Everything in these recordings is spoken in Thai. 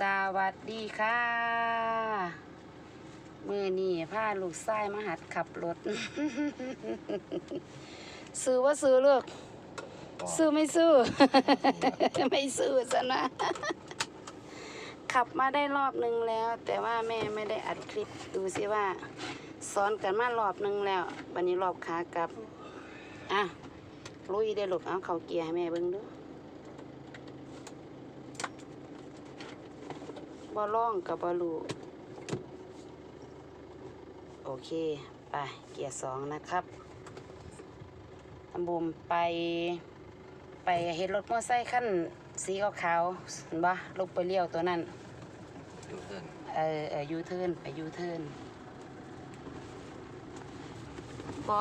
สวัสดีค่ะมือนี่พาลูกไส้มาหัดขับรถ ซื้อว่าซื้อเลือกซื้อไม่ซื้อ ไม่ซื้อซะนะ ขับมาได้รอบนึงแล้ว แต่ว่าแม่ไม่ได้อัดคลิปดูสิว่าซ้อนกันมารอบนึงแล้ววันนี้รอบขากลับ อะลุยได้อลูกเอาเขาเกียร์ให้แม่เบิ่งดู บ่ล่องกับบลูโอเค ไป เกียร์สองนะครับตำบุมไป ไปเห็นรถมอเตอร์ไซค์ขั้นสีขาวๆเห็นปะลูกไปเลี้ยวตัวนั้นดูเพื่อนเออเออยูเทิร์นไปยูเทิร์นบ่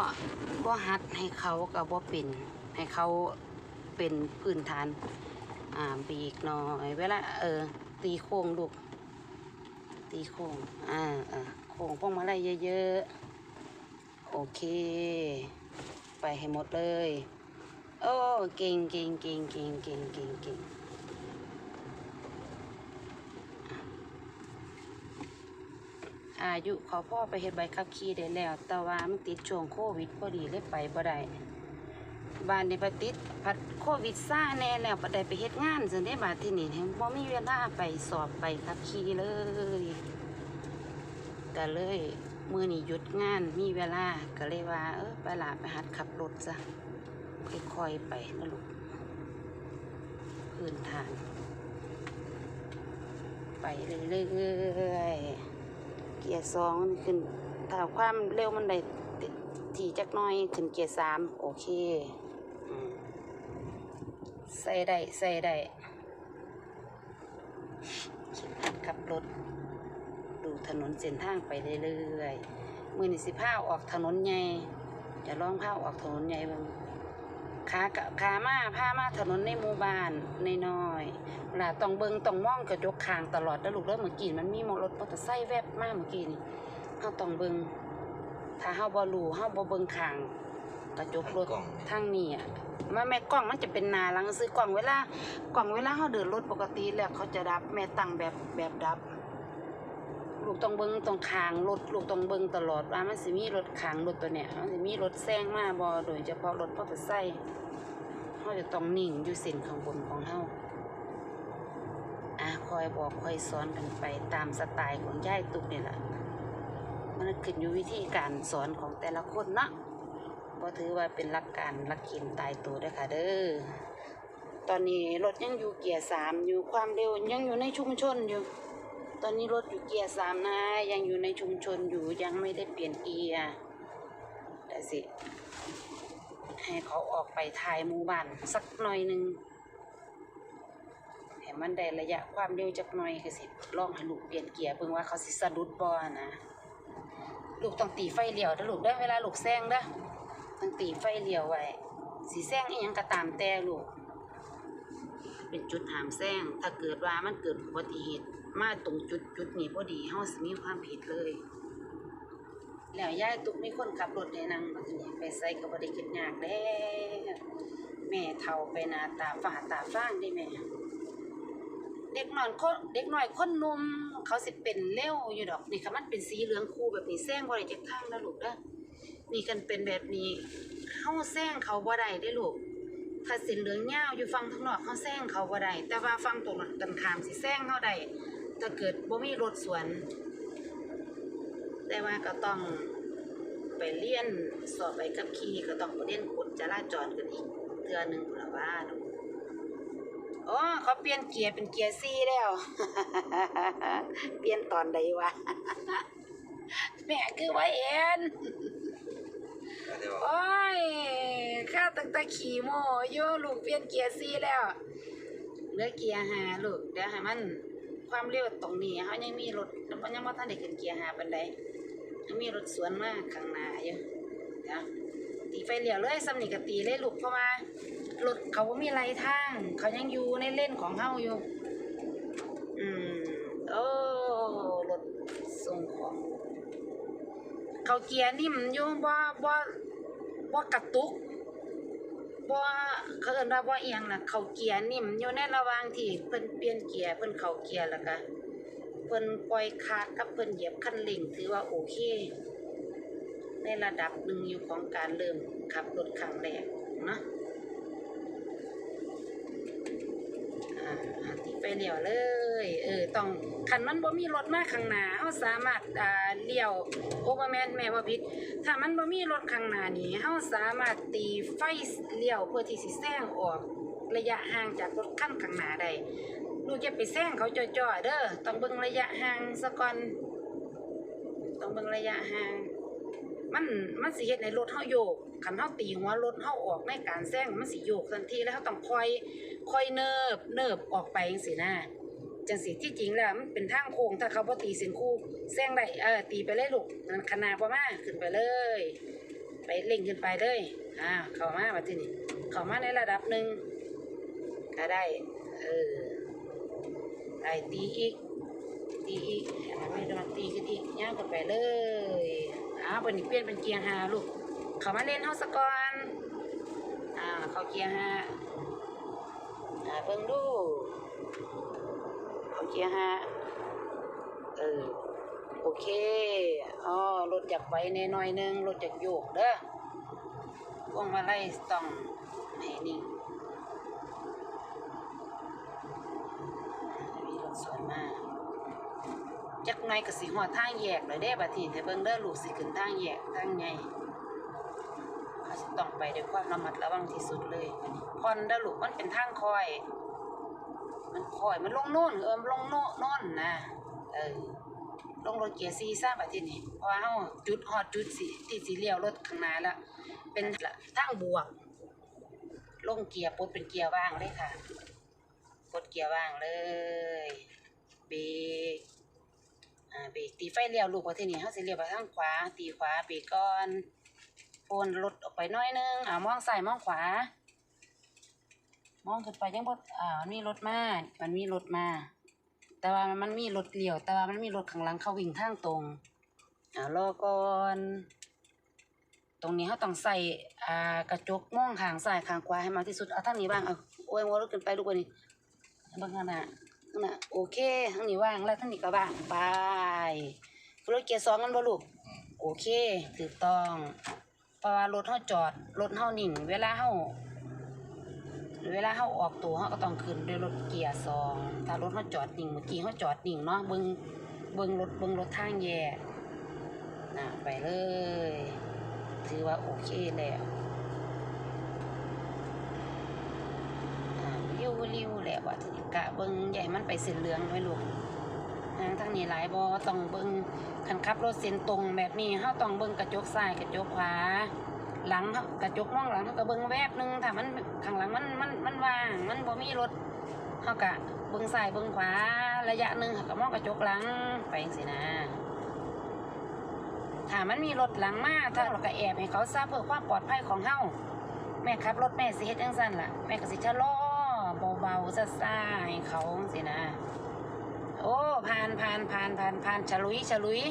บ่ฮัดให้เขากับบ่เป็นให้เขาเป็นพื้นฐาน อ่าบีกหน่อยเวลาเออ ตีโค้งลูก ตีโค้ง อ่าอ่าโค้งพวกมาลัยเยอะๆ โอเค ไปให้หมดเลย โอ้เก่งเก่งเก่งเก่งเก่งเก่งเก่งอายุเขาพ่อไปเฮ็ดใบขับขี่ได้แล้ว แต่ว่ามันติดช่วงโควิดพอดีเลยไปบ่ได้บ้านในปติดพัด โควิดซ่าแน่แล้วปได้ไปเฮ็ดงานจนได้บาดที่นี่แฮงบ่มีเวลาไปสอบไปขับขี่เลยก็เลยมื้อนี้หยุดงานมีเวลาก็เลยว่า เออไปลาไปหัดขับรถซะค่อยๆไปนะลูกพื้นทาง ไปเรื่อยๆเกียร์สองขึ้นถ้าความเร็วมันได้ที่จักน้อยขึ้นเกียร์สามโอเค ใส่ได้ใส่ได้ขับรถ ดูถนนเส้นทางไปเรื่อยๆมือนี่สิผ้าออกถนนใหญ่จะลองผ้าออกถนนใหญ่บ้างขากะขามาผ้ามาถนนในหมู่บ้านนน้อยๆเวลาต้องเบิงต้องมองกระจกคางตลอดแล้วลูกเด้อเมื่อกี้มันมีมอรถมอเตอร์ไซค์แวบมากเมื่อกี้นี่เฮาต้องเบิงถ้าเฮาบ่รู้เฮาบ่เบิงคาง กระจกรถกล่องทางนี้อะมาแม่กล้องมันจะเป็นหนาหลังซื้อกล้องเวลากล้องเวลาเขาเดินรถปกติแล้วเขาจะดับแม่ตั้งแบบแบบดับ ลูกต้องเบิ้งตรงคางรถลูกต้องเบิ้งตลอดว่ามันสิมีรถคางรถตัวเนี้ยมันสิมีรถแซงมาบ่โดยเฉพาะรถมอเตอร์ไซค์เขาจะต้องนิ่งอยู่เส้นข้างบนของเฮาอะคอยบอกคอยสอนกันไปตามสไตล์ของย่ายตุกนี่แหละมันขึ้นอยู่วิธีการสอนของแต่ละคนเนาะ ก็ถือว่าเป็นหลักการหลักกณฑ์ตายตัวด้อค่ะเด้อ ตอนนี้รถยังอยู่เกียร์สามอยู่ความเร็วยังอยู่ในชุมชนอยู่ ตอนนี้รถอยู่เกียร์สามนะยังอยู่ในชุมชนอยู่ยังไม่ได้เปลี่ยนเกียร์แต่สิ ให้เขาออกไปถ่ายหมู่บ้านสักหน่อยหนึ่งให้มันได้ระยะความเร็วจักหน่อยก็สิลองให้ลูกเปลี่ยนเกียร์เบิ่งว่าเขาสิสะดุดบ่นะลูกต้องตีไฟเลี้ยวเด้อลูกเด้เวลาลูกแซงเด้อ ต้องตีไฟเลี้ยวไว้สีแซงอีหยังก็ตามแต่ลูก เป็นจุดหามแซงถ้าเกิดว่ามันเกิดอุบัติเหตุมาตรงจุดจุดนี้พอดีเฮาสิมีความผิดเลย แล้วยายตุกมีคนขับรถให้นั่งมาทีนี้ไปใส่ก็บ่ได้คิดยากแล้วแม่เฒ่าไปนาตาฝ้าตาฟ้างได้แม่เด็กน้อยคนเด็กน้อยคนนุ่มเขาสิเป็นเร็วอยู่ดอกนี่ค่ะมันเป็นสีเหลืองคู่แบบนี้แซงบ่ได้จักทางนะลูกเด้อ นี่กันเป็นแบบนี้เฮาแซงเขาบ่ได้เด้ลูกถ้าส้นเหลืองยาวอยู่ฝั่งทางนอกเฮาแซงเขาบ่ได้แต่ว่าฝั่งตรงกันข้ามสิแซงเฮาได้ถ้าเกิดบ่มีรถสวน แต่ว่าก็ต้องไปเรียนสอบใบขับขี่ก็ต้องไปเรียนกฎจราจรกันอีกเทื่อหนึ่งพุ่นละว่าลูกอ๋อเขาเปลี่ยนเกียร์เป็นเกียร์ซีแล้ว เปลี่ยนตอนใดวะ แม่คือว่าเอ็น โอ้ยข้าตั้งแต่ขี่โมโยลูกเปลี่ยนเกียร์ซีแล้วเหลือเกียร์หาลูกเดี๋ยวให้มันความเร็วตรงนี้เขายังมีรถมันยังไม่ทันได้ขึ้นเกียร์หาปันใดยังมีรถสวนมากข้างหน้าอยู่เดี๋ยวตีไฟเหลียวเลยสำนีกตีเลยลูกเพราะว่ารถเขาบ่มีไรทาง เขายังอยู่ในเล่นของเฮาอยู่ อืมโอ้รถส่งของ เขาเกียร์นิ่มอยู่บ่บ่ บ่กระตุกบ่เขาเอิ้นว่าบ่เอียงน่ะ เขาเกียร์นิ่มอยู่ในระหว่างที่เพิ่นเปลี่ยนเกียร์เพิ่นเข้าเกียร์แล้วก็เพิ่นปล่อยคาดกับเพิ่นเหยียบคันเร่งถือว่าโอเค ในระดับหนึ่งอยู่ของการเริ่มขับรถครั้งแรกนะอ่าอ่าติดไฟ เลี้ยวเลย เออต้องคันมันบ่มีรถมาข้างหน้าเฮาสามารถอ่าเลี้ยวโอ้บ่แมนแม่บ่ผิดถ้ามันบ่มีรถข้างหน้านี่เฮาสามารถตีไฟเลี้ยวเพื่อที่สิแซงออกระยะห่างจากรถคันข้างหน้าได้ลูกอย่าไปแซงเขาจ่อๆเด้อต้องเบิ่งระยะห่างซะก่อนต้องเบิ่งระยะห่างมันมันสิเฮ็ดให้รถเฮาโยก คันเฮาตีหัวรถเฮาออกในการแซงมันสิโยกทันทีแล้วเฮาต้องคอยคอยเนิบเนิบออกไปจังซี่นะจังสิที่จริงแล้วมันเป็นทางโค้งถ้าเขาบ่ตีเส้นคู่แซงได้เออตีไปเลยลูกนั่นขนาดบ่มาขึ้นไปเลย ไปเร่งขึ้นไปเลยอ่าเข้ามาบัดทีนี้เข้ามาในระดับหนึ่งก็ได้เออได้ตีอีกตีอีกไม่โดนตีขึ้นอีกย่างขึ้นไปเลยอ้าวเป็นเปลี่ยนเป็นเกียร์หาลูก เขามาเล่นเฮาสก่อนอ่าเขาเกียร์ห้าอ่าเบิ่งดูเขาเกียร์ห้าเออโอเคอ๋อรถจากไว้ในหน่อยหนึงรถจากโยกเด้อพวงมาไลัยต้องให้นิ่มีรถสวยมากจักหน่อยก็สิฮอดทางแยกเลยเด้บัดนี้แต่เบิ่งเด้อลูกสิขึ้นทางแยกทางใหญ่าสิต้อง ไปด้วยความระมัดระวังที่สุดเลยพอนดลูกมันเป็นทางคอย มันคอยมันลงโน่นเออมันลงโน่นน่นนะเออลงรถเกียร์ซีซ่าบัดนี้นี่เพราะว่าเฮาจุดฮอดจุดสิที่สิเลี้ยวรถข้างหน้าแล้วเป็นทางบวก ลงเกียร์ปดเป็นเกียร์ว่างเลยค่ะกดเกียร์ว่างเลยเบรกอ่าเบรกตีไฟเลี้ยวลูกว่าที่นี่เฮาสิเลี้ยวไปทางขวาตีขวาเบรกก่อน นรถออกไปน้อยนึงอ่ามองซ้ายมองขวา มองขึ้นไปยังบ่อ่ามันมีรถมามันมีรถมา แต่ว่ามันมีรถเลี้ยว แต่ว่ามันมีรถข้างหลังเขาวิ่งทางตรงอ่ารอก่อนตรงนี้เขาต้องใส่อ่ากระจกมองข้างซ้ายข้างขวาให้มากที่สุดเอาทางนี้บ้างเอาโอ้ยวัวรถขึ้นไปลูกว่านี่บิ่งขนาดนั่นน่ะโอเคทั้งนี้ว่างแล้วทั้งนี้ก็ว่างไปรถเกียร์สองกันบ่ลูกโอเคถูกต้อง เพราะว่ารถเฮาจอด รถเฮานิ่ง เวลาเฮาเวลาเฮาออกตัวเฮาก็ต้องขึ้นด้วยรถเกียร์สองถ้ารถเฮาจอดนิ่งเมื่อกี้เฮาจอดนิ่งเนาะเบิ่งเบิ่งรถเบิ่งรถทางแยกน่ะไปเลย ถือว่าโอเคแล้วอ่าริ้วริ้วแหละว่าถึงกะเบิ่งใหญ่มันไปเส้นเหลืองไว้ลูก ทางทางนี้หลายบ่ต้องเบิ่งคันขับรถเส้นตรงแบบนี้เฮาต้องเบิ่งกระจกซ้ายกระจกขวา หลังเฮากระจกมองหลังเฮาก็เบิ่งแวบหนึงถ้ามันข้างหลังมันมันมันว่างมันบ่มีรถเฮาก็เบิ่งซ้ายเบิ่งขวาระยะหนึงเฮาก็มองกระจกหลังไปจังซี่นะถ้ามันมีรถหลังมาถ้าเราก็แอบให้เขาทราบเพื่อความปลอดภัยของเฮาแม่ขับรถแม่สิเฮ็ดจังซั่นล่ะแม่ก็สิชะลอเบาๆซ่าๆให้เขาสินะ โอ้ผ่านผ่านผ่านผ่านผ่านฉลุยฉลุย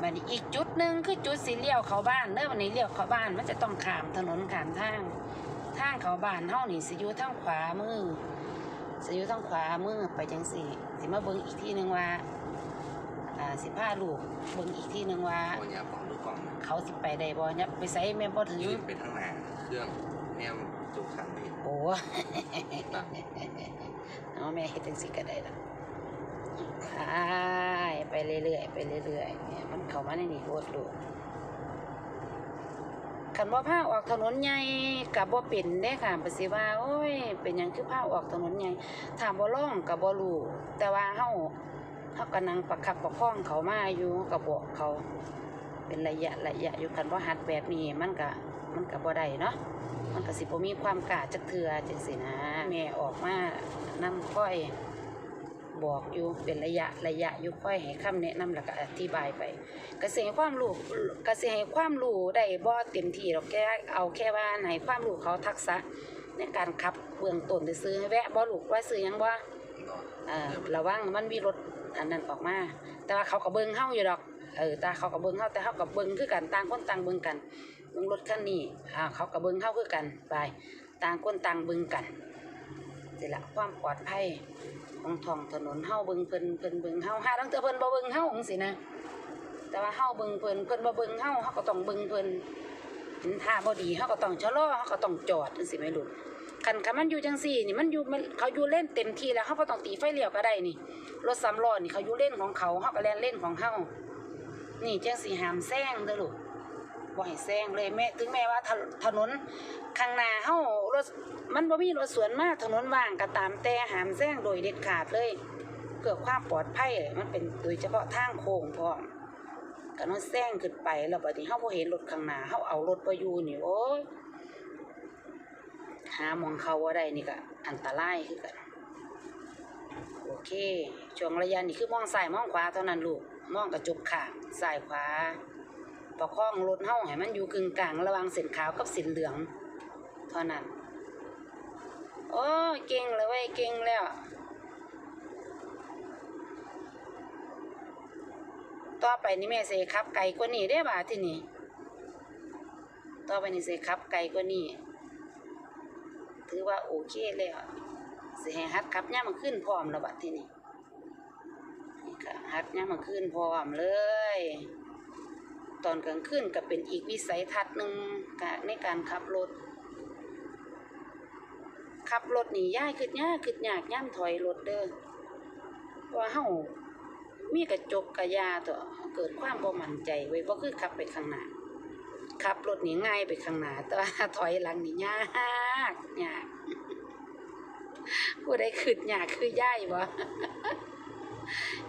บัดนี้อีกจุดหนึ่งคือจุดสิเลี้ยวเข้าบ้านเด้อวันนี้เลี้ยวเข้าบ้านมันจะต้องข้ามถนนข้ามทางทางเข้าบ้านเฮานี่สิอยู่ทางขวามือสิอยู่ทางขวามือไปจังสี่สิมาเบิ่งอีกทีหนึงว่าอ่าสิพาลูกเบิ่งอีกทีหนึงว่าโอ้ยอย่าบอกดูกล่องนะเขาสิไปได้บ่ยับไปใส่แม่นบ่ถึงยืนไปทางหน้าเครื่องแนมจุกขันไปโอ้นะเอาแม่เฮ็ดจังซี่ก็ได้ล่ะ ไปเรื่อยๆไปเรื่อยๆเนี่ยมันเข้ามาในนี่โคตรดูคันว่าพาออกถนนใหญ่ก็บ่เป็นเด้ค่ะปสิว่า โอ้ย เป็นยังคือพาออกถนนใหญ่ถามบ่ร้องก็บ่รู้แต่ว่าเฮาเฮาก็นั่งประคับประคองเขามาอยู่ก็บอกเขา เป็นระยะระยะอยู่คันว่าหัดแบบนี้มันก็มันก็บ่ได้เนาะมันก็สิบ่มีความกล้าจักเทือจังสินะแม่ออกมานำค่อย บอกอยู่เป็นระยะระยะอยู่ค่อยให้คำแนะนำแล้วก็อธิบายไปก็สิให้ความรู้ก็สิให้ความรู้ได้บ่เต็มที่หรอกแค่เอาแค่ว่าให้ความรู้เขาทักษะในการขับเบื้องต้นซื่อๆแวะบ่ลูกว่าซื้อยังบ่เระวังมันมีรถอันนั้นออกมา แต่ว่าเขาก็เบิ่งเฮาอยู่ดอกเออตาเขาก็เบิ่งเฮาแต่เฮาก็เบิ่งคือกันต่างคนต่างเบิ่งกันเบิ่งรถคันนี้อ่าเขาก็เบิ่งเฮาคือกันไปต่างคนต่างเบิ่งกันเสิละความปลอดภัย ของท้องถนนเฮาเบิ่งเพิ่นเพิ่นเบิ่งเฮาหาตั้งแต่เพิ่นบ่เบิ่งเฮาจังซี่นะ แต่ว่าเฮาเบิ่งเพิ่นเพิ่นบ่เบิ่งเฮาเฮาก็ต้องเบิ่งเพิ่นเห็นท่าบ่ดีเฮาก็ต้องชะลอเฮาก็ต้องจอดจังซี่แม่ลูกคันคันมันอยู่จังซี่นี่มันอยู่มันเขาอยู่เล่นเต็มที่แล้วเฮาบ่ต้องตีไฟเลี้ยวก็ได้นี่ รถสามล้อนี่เขาอยู่เล่นของเขาเฮาก็แล่นเลนของเฮานี่จังสิหามแซงเด้อลูก บ่ให้แซงเลยแม้ถึงแม้ว่าถนนข้างหน้าเฮารถมันบ่มีรถสวนมาถนนว่างก็ตามแต่หามแซงโดยเด็ดขาดเลยเพื่อความปลอดภัยมันเป็นโดยเฉพาะทางโค้งพร้อมกันว่าแซงขึ้นไปแล้วบัดนี้เฮาบ่เห็นรถข้างหน้าเฮาเอารถไปอยู่นี่โอ้ยหามองเขาบ่ได้นี่ก็อันตรายคือกันโอเคช่วงระยะนี้คือมองซ้ายมองขวาเท่านั้นลูกมองกระจกข้างซ้ายขวา ประคองรถเฮาให้มันอยู่กึ่งกลางระหว่างเส้นขาวกับเส้นเหลืองเท่านั้นโอ้เก่งเลยเว้ยเก่งแล้ว ต่อไปนี่แม่สิขับ ไกลกว่านี้ได้บ่าที่นี่ต่อไปนี่สิขับ ไกลกว่านี้ถือว่าโอเคแล้วสิให้ฮัดขับย่ามมาขึ้นพร้อมแล้วบัดที่นี่นี่ค่ะฮัดย่ามมาขึ้นพร้อมเลย ตอนกลางคืนก็เป็นอีกวิสัยทัศน์หนึ่งในการขับรถ ขับรถนี่ยายขึ้นยากขึ้นยากย่ามถอยรถเด้อว่าเฮามีกระจกกระยาตัวเกิดความบ่มั่นใจไว้ยบ่คือขับไปข้างหน้าขับรถนี่ง่ายไปข้างหน้าแต่ว่าถอยหลังนี่ยากยากผู้ใดขึ้นยากคือย่ายบ่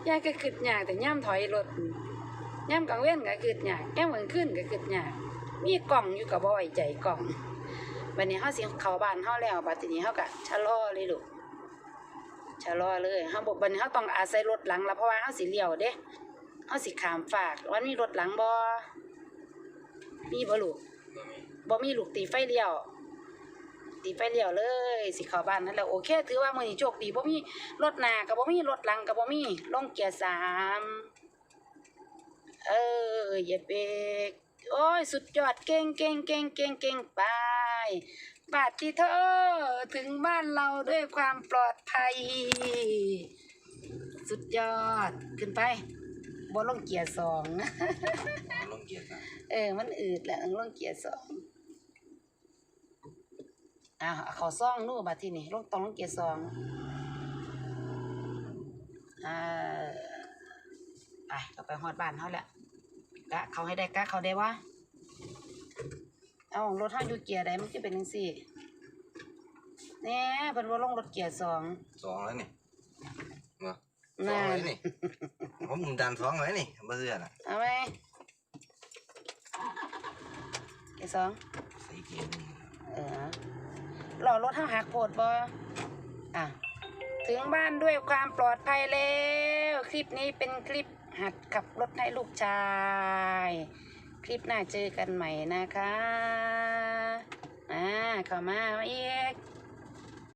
ย่ายก็ขึ้นยากแต่ย่ำถอยรถ ย่ำกลางเว้นก็ขึ้นยากย่ำกลางคืนก็ขึ้นยากมีกล่องอยู่ก็บ่ไว้ใจกล่องบัดนี้เฮาสิเข้าบ้านเฮาแล้วบัดนี้เฮาก็ชะลอเลยลูกชะลอเลยเฮาบอกบัดนี้เฮาต้องอาศัยรถหลังละเพราะว่าเฮาสิเลี้ยวเด้เฮาสิขามฝากวันมีรถหลังบ่มีบ่ลูกบ่มีบ่มีลูกตีไฟเลี้ยวตีไฟเลี้ยวเลย สิเข้าบ้านนั่นแหละโอเค ถือว่ามือนี้โชคดีบ่มีรถหน้าก็บ่มีรถหลังก็บ่มีลงเกียร์สาม เอออย่าเบรกโอ้ยสุดยอดเก่งเก่งเก่งเก่งเก่งไปบาดที่เธอถึงบ้านเราด้วยความปลอดภัย สุดยอดขึ้นไปบ่ลงเกียร์สองเอาลงเกียร์กันเออมันอืดแหละต้องลงเกียร์สองอ้าวเอาเขาซ่องนู่นบัดที่นี่ลงต้องลงเกียร์สองอ่า ไปเราไปฮอดบ้านเขาแหละกะเขาให้ได้กะเขาได้วะเอารถเฮาอยู่เกียร์ใดมันจะเป็นจังซี่แหน่เพิ่นว่าลงรถเกียร์สองสองแล้วนี่เนาะสนั่องนแล้วนี่ผมดันสองแล้วนี่บ่เชื่อน่ะเอาไหมเกียร์สองใส่เกียร์หนึ่งเออรอรถเท่าหักโพดบออะถึงบ้านด้วยความปลอดภัยแล้ว คลิปนี้เป็นคลิป หัดขับรถให้ลูกชาย คลิปหน้าเจอกันใหม่นะคะ อ่าเข้ามามาอีก